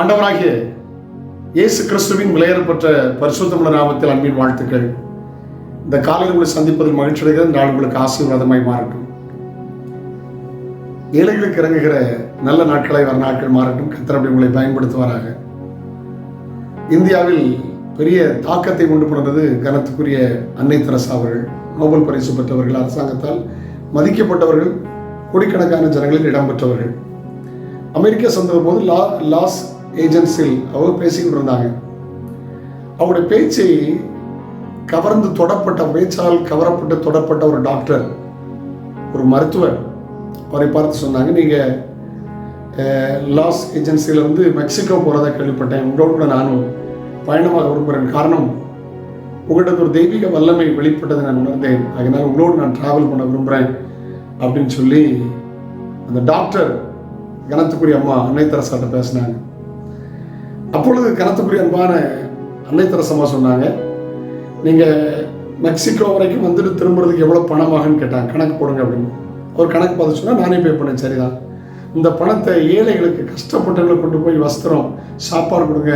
ஆண்டவராகிய இயேசு கிறிஸ்துவின் விளையாடப்பட்ட பரிசுத்தமுள்ள நாமத்தில் அன்பின் வாழ்த்துக்கள். இந்த காலையில் உங்களை சந்திப்பதில் மகிழ்ச்சி அடைகிறது இந்த நாள் உங்களுக்கு ஆசீர்வாதமாய் மாறட்டும். ஏழைகளுக்கு இறங்குகிற நல்ல நாட்களை வர நாட்கள் மாறட்டும். கத்திரப்படி உங்களை பயன்படுத்துவாராக. இந்தியாவில் பெரிய தாக்கத்தை கொண்டு போனது கனத்துக்குரிய அன்னை தெரசா அவர்கள். நோபல் பரிசு பெற்றவர்கள். அரசாங்கத்தால் மதிக்கப்பட்டவர்கள் கோடிக்கணக்கான ஜனங்களில் இடம்பெற்றவர்கள் அமெரிக்கா சென்ற போது லா லாஸ் ஏஜென்சியில் அவர் பேசிக்கிட்டு இருந்தாங்க அவருடைய பேச்சை கவர்ந்து தொடப்பட்ட பேச்சால் கவரப்பட்டு தொடப்பட்ட ஒரு டாக்டர் ஒரு மருத்துவர் அவரை பார்த்து சொன்னாங்க நீங்கள் லாஸ் ஏஜென்சியில் வந்து மெக்சிகோ போகிறதா கேள்விப்பட்டேன். உங்களோட கூட நானும் பயணமாக விரும்புகிறேன் காரணம் உங்கள்கிட்ட ஒரு தெய்வீக வல்லமை வெளிப்பட்டதை நான் உணர்ந்தேன். அதனால் உங்களோடு நான் ட்ராவல் பண்ண விரும்புகிறேன் அப்படின்னு சொல்லி அந்த டாக்டர் கனத்துக்குரிய அம்மா அன்னை பேசினாங்க. அப்பொழுது கருத்துக்குரிய அன்பான அன்னை தெரசம்மா சொன்னாங்க நீங்கள் மெக்சிகோ வரைக்கும் வந்துட்டு திரும்புறதுக்கு எவ்வளோ பணமாகன்னு கேட்டாங்க. கணக்கு போடுங்க அப்படின்னு. அவர் கணக்கு பார்த்து சொன்னால் நானே பே பண்ணேன். சரிதான். இந்த பணத்தை ஏழைகளுக்கு கஷ்டப்பட்டவங்களை கொண்டு போய் வஸ்திரம் சாப்பாடு கொடுங்க.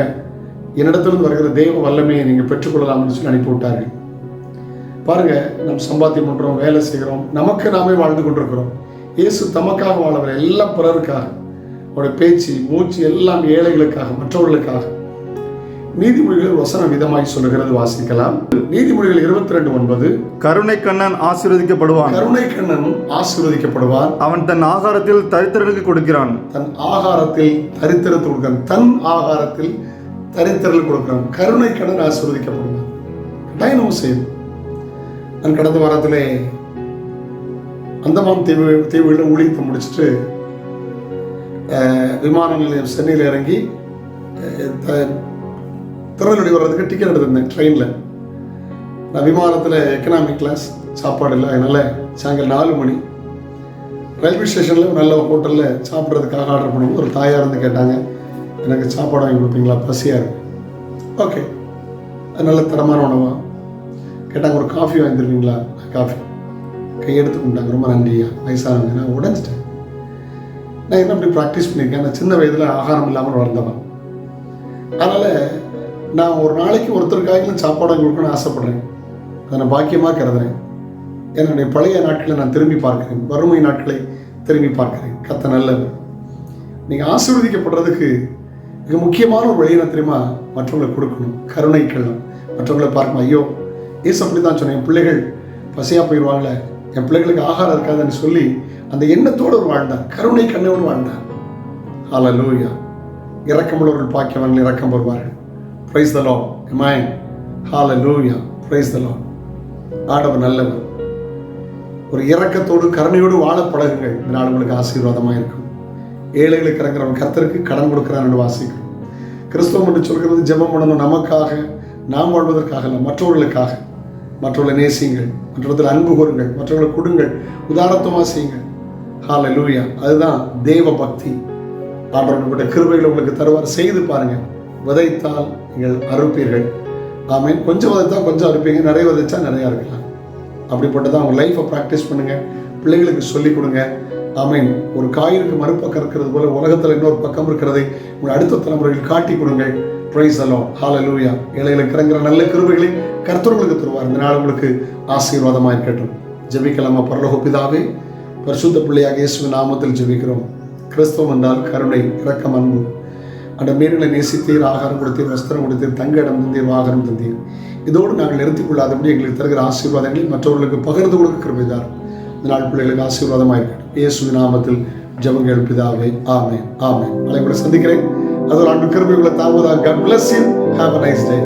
என்னிடத்திலிருந்து வருகிற தெய்வ வல்லமையை நீங்கள் பெற்றுக்கொள்ளலாம்னு சொல்லி அனுப்பி விட்டார்கள். பாருங்க நம்ம சம்பாத்தியம் பண்ணுறோம் வேலை செய்கிறோம். நமக்கு நாமே வாழ்ந்து கொண்டிருக்கிறோம். இயேசு தமக்காக வாழவில்லை எல்லாம் பிறருக்காக. அவருடைய பேச்சு மூச்சு எல்லாம் ஏழைகளுக்காக மற்றவர்களுக்காக. நீதிமொழிகள் வசனம் விதமாய் சொல்லுகிறது வாசிக்கலாம். நீதிமொழிகள் இருபத்தி ரெண்டு ஒன்பது. கருணை கண்ணன் ஆசீர்வதிக்கப்படுவான். கருணை கண்ணன் ஆசீர்வதிக்கப்படுவான். அவன் தன் ஆகாரத்தில் தரித்திரனுக்கு கொடுக்கிறான். தன் ஆகாரத்தில் தரித்திரத்து கொடுக்கிறான். தன் ஆகாரத்தில் தரித்திரல் கொடுக்கிறான். கருணை கண்ணன் ஆசீர்வதிக்கப்படுவான். கட்டாயம் செய்யும். நான் கடந்த வாரத்திலே அந்தமான் தீவு தீவுகளில் ஊழியத்தை முடிச்சுட்டு விமான நிலையம் சென்னையில் இறங்கி த- திருநெல்வேலி வர்றதுக்கு டிக்கெட் எடுத்திருந்தேன் ட்ரெயினில் நான் விமானத்தில் எக்கனாமிக் கிளாஸ் சாப்பாடு இல்லை அதனால் சாயங்காலம் நாலு மணி. ரயில்வே ஸ்டேஷனில் நல்ல ஹோட்டலில் சாப்பிட்றதுக்காக ஆர்டர் பண்ணும்போது ஒரு தாயார் வந்து கேட்டாங்க எனக்கு சாப்பாடு வாங்கி கொடுப்பீங்களா? பசியாக இருக்கு. ஓகே அது நல்ல தரமான உணவா? கேட்டாங்க ஒரு காஃபி வாங்கி தருவீங்களா? காஃபி கையெடுத்து கொண்டாங்க ரொம்ப நன்றியா? வயசானவங்க நான் உடஞ்சிட்டேன். நான் என்ன அப்படி ப்ராக்டிஸ் பண்ணியிருக்கேன்? நான் சின்ன வயதில் ஆகாரம் இல்லாமல் வளர்ந்தவன். அதனால் நான் ஒரு நாளைக்கு ஒருத்தருக்காக சாப்பாடு கொடுக்கணும்னு ஆசைப்பட்றேன். அதை நான் பாக்கியமாக கருதுறேன். என்னுடைய பழைய நாட்களை நான் திரும்பி பார்க்கிறேன். வறுமை நாட்களை திரும்பி பார்க்கிறேன். கத்த நல்லவர். நீங்கள் ஆசீர்வதிக்கப்படுறதுக்கு மிக முக்கியமான ஒரு வழியை நான் தெரியுமா? மற்றவங்களுக்கு கொடுக்கணும். கருணை கள்ளம் மற்றவங்களை பார்க்கணும். ஐயோ ஏசு அப்படி தான் சொன்னேன். என் பிள்ளைகள் பசியாக போயிடுவாங்களே என் பிள்ளைகளுக்கு ஆகாரம் இருக்காதுன்னு சொல்லி அந்த எண்ணத்தோடு ஒரு வாழ்ந்தார். கருணை கண்ணோடு வாழ்ந்தார். லூயா இறக்கமுள்ளவர்கள் பாக்கியவர்கள் இறக்கம் வருவார்கள் பிரைஸ் தலோ எமாயன் ஹால லூயா பிரைஸ் தலோ ஆடவர் நல்லவர். ஒரு இறக்கத்தோடு கருணையோடு வாழ பழகுங்கள். இந்த நாள் உங்களுக்கு ஆசீர்வாதமாக இருக்கும். ஏழைகளுக்கு இறங்குறவன் கர்த்தருக்கு கடன் கொடுக்கிறான் வாசிக்கும் கிறிஸ்தவம் என்று சொல்கிறது ஜெபம் பண்ணணும் நமக்காக நாம் வாழ்வதற்காக இல்லை மற்றவர்களுக்காக. மற்றவர்களை நேசியுங்கள். மற்றவர்கள் அன்பு கூறுங்கள். மற்றவர்களை கொடுங்கள். உதாரணத்துவமாக செய்யுங்கள். ஹால லூயா அதுதான் தேவ பக்தி. ஆண்டவர்களுடைய கிருபைகளை உங்களுக்கு தருவார். செய்து பாருங்கள். விதைத்தால் நீங்கள் அறுப்பீர்கள். ஆமீன். கொஞ்சம் விதைத்தா கொஞ்சம் அறுப்பீங்க. நிறைய விதைச்சா நிறையா இருக்கலாம் அப்படிப்பட்டதான் அவங்க லைஃப்பை ப்ராக்டிஸ் பண்ணுங்கள் பிள்ளைகளுக்கு சொல்லிக் கொடுங்க. ஆமீன். ஒரு காயிற்கு மறுபக்கம் இருக்கிறது போல உலகத்தில் இன்னொரு பக்கம் இருக்கிறதை உங்கள் அடுத்த தலைமுறையில் காட்டி கொடுங்கள். ப்ரைஸ் அலோ ஹாலலூயா ஏழைகளுக்கு இறங்குற நல்ல கிருபைகளை கர்த்தர்களுக்கு தருவார். இந்த நாள் உங்களுக்கு ஆசீர்வாதமாக இருக்கட்டும். ஜபிக்கலாமா? பரலோக பிதாவே பரிசுத்த பிள்ளையாக இயேசுவின் நாமத்தில் ஜெபிக்கிறோம். கிறிஸ்தவம் என்றால் கருணை இரக்கம் அன்பு. அந்த மீன்களை நேசித்தீர் ஆகாரம் கொடுத்தீர் வஸ்திரம் கொடுத்தீர் தங்க இடம் தந்தீர் வாகனம் தந்தீர். இதோடு நாங்கள் நிறுத்திக் கொள்ளாதபடி எங்களுக்கு தருகிற ஆசீர்வாதங்களை மற்றவர்களுக்கு பகிர்ந்து கொடுக்க கிருபைதார் இந்த நாள் பிள்ளைகளுக்கு ஆசீர்வாதமாக இருக்கட்டும். இயேசுவின் நாமத்தில் ஜெபங்கள் எழுப்பிதாவே ஆமே ஆமே நாளை உங்களை சந்திக்கிறேன். அதோட அன்பு கிருபைகளை தாமதாக god bless you have a nice day